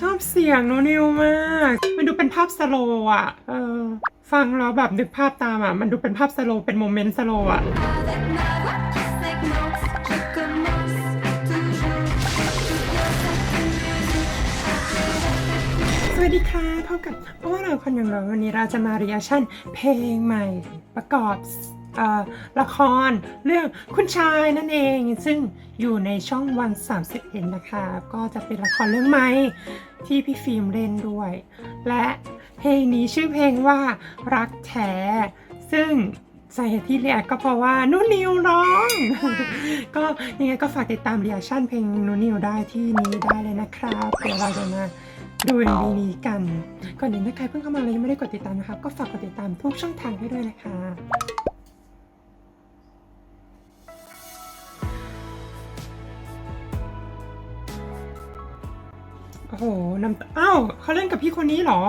ชอบเสียงโนนิวมาก มันดูเป็นภาพสโลว์อะ เออ ฟังแล้วแบบนึกภาพตามอะ มันดูเป็นภาพสโลว์เป็นโมเมนต์สโลว์อะ สวัสดีค่ะพบกับโอ้เราคนอย่างเราวันนี้เราจะมาเรียชั่น เพลงใหม่ประกอบ ละครเรื่องคุณชายนั่นเอง ซึ่งอยู่ในช่องวัน 31 นะคะ ก็จะเป็นละครเรื่องใหม่ที่พี่ฟิล์มเล่นด้วย และเพลงนี้ชื่อเพลงว่ารักแท้ซึ่งสาเหตุที่เรียกก็เพราะว่านุ่นนิวร้อง ก็ยังไงก็ฝากติดตามเรียชั่นเพลงนุ่นนิวได้ที่นี้ได้เลยนะครับเดี๋ยวเราจะมาดูดีนี้กัน ก่อนอื่นถ้าใครเพิ่งเข้ามาแล้วยังไม่ได้กดติดตามนะครับ ก็ฝากกดติดตามทุกช่องทางให้ด้วยนะคะ อ้โหน้ำอ้าวเขาเล่นกับพี่คนนี้เหรอ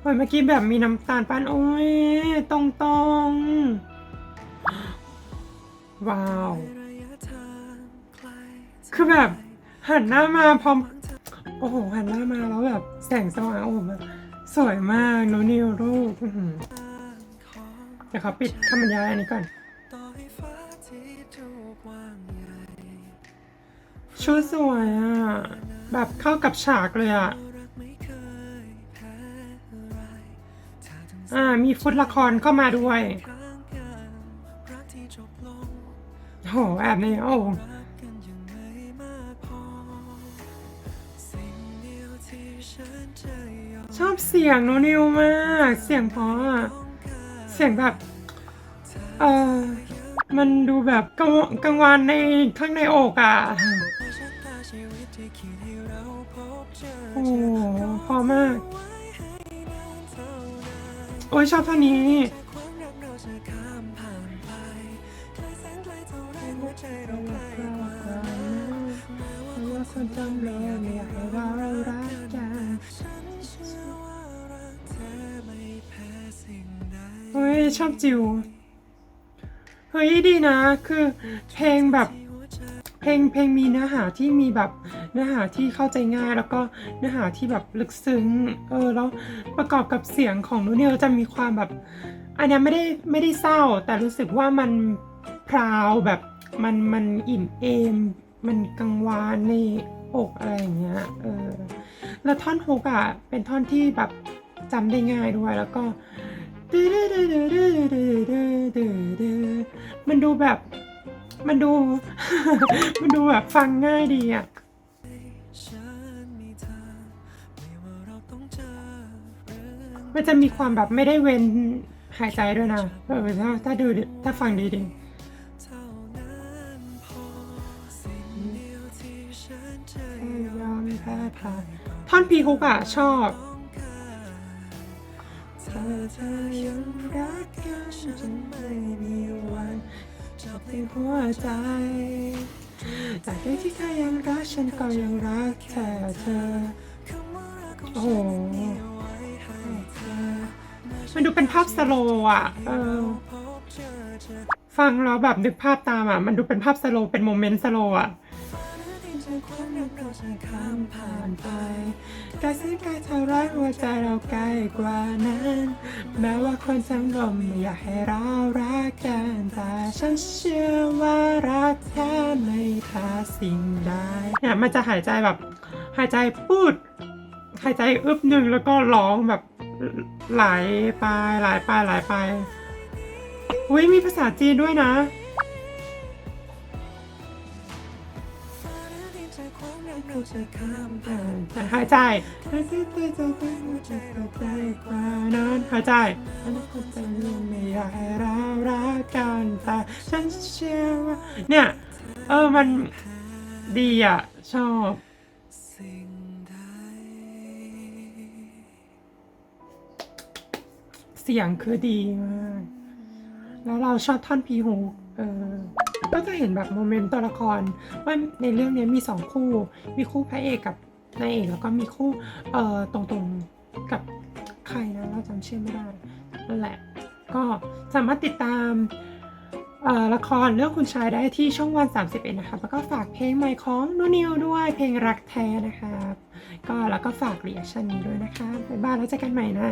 เฮ้ยเมื่อกี้แบบมีน้ำตาลปานโอ้ยตรงตรงว้าว คือแบบ หันหน้ามาพร้อม โอ้โห หันหน้ามาแล้วแบบ แสงสว่างโอ้โหสวยมากโนนิวรูปเดี๋ยวขาปิดคำบรรยายอันนี้ก่อน ชุดสวยอะ แบบเข้ากับฉากเลยอะ อ่า มีฟุตละครเข้ามาด้วยโหแอบนี้โอ้ชอบเสียงโนนิวมาก เสียงเพราะอเสียงแบบ เออมันดูแบบกังวกังวานในข้างในอกอะ โอ้โหเพอมาก โอ้ยชอบท่านี้ว่าคนจำเลยไม่อยากให้เรารักกันเฮ้ยชอบจิว เฮ้ยดีนะ คือเพลงแบบ เพลงเพลงมีเนื้อหาที่มีแบบ เนื้อหาที่เข้าใจง่ายแล้วก็เนื้อหาที่แบบลึกซึ้ง เออแล้วประกอบกับเสียงของนูเนียจะมีความแบบ อันนี้ไม่ได้ไม่ได้เศร้า แต่รู้สึกว่ามันพราวแบบมันมันอิ่มเอม มันกังวานในอกอะไรอย่างเงี้ย เออ แล้วท่อนฮุกอะเป็นท่อนที่แบบจำได้ง่ายด้วยแล้วก็มันดูแบบ มันดู มันดูแบบฟังง่ายดีอะ มันจะมีความแบบไม่ได้เว้นหายใจด้วยนะเออถ้าถ้าดูถ้าฟังดีดีท่อนพีฮุกอะชอบเธอเธอยังรักกันจนไม่มีวันจบในหัวใจจากที่เธอยังรักฉันก็ยังรักเธอเธอ โอ้โห มันดูเป็นภาพสโลว์อะเออฟังแล้วแบบนึกภาพตามอะ มันดูเป็นภาพสโลว์เป็นโมเมนต์สโลว์อะผ่านไปกายสิ่งกายเท่าไรหัวใจเราใกล้กว่านั้น แม้ว่าคนทั้งลมไม่อยากให้เรารักกันแต่ฉันเชื่อว่ารักแท้ไม่พาสิ่งใดเนี่ยมันจะหายใจแบบ หายใจปูด หายใจอึบหนึ่งแล้วก็ร้องแบบ ไหลไปไหลไปไหลไปอุ้ยมีภาษาจีนด้วยนะหายใจหายใจนั้นหายใจอนนั้นคนใจไม่อยากให้เรารักกันแต่ฉันเชื่อว่าเนี่ย เออมันดีอะ ชอบ สียงคือดีมากแล้วเราชอบท่อนพีฮูกเออก็จะเห็นแบบโมเมนต์ตัวละครว่าในเรื่องนี้มีสองคู่ มีคู่พระเอกกับนายเอกแล้วก็มีคู่เอ่อตรงๆกับใครนะเราจำชื่อไม่ได้นั่นแหละ ก็สามารถติดตามละครเรื่องคุณชายได้ที่ช่องวัน 31 นะครับแล้วก็ฝากเพลงใหม่ของนูนิวด้วยเพลงรักแท้นะครับก็แล้วก็ฝากเรีแอคชั่นนี้ด้วยนะคะบ๊ายบายแล้วเจอกันใหม่นะ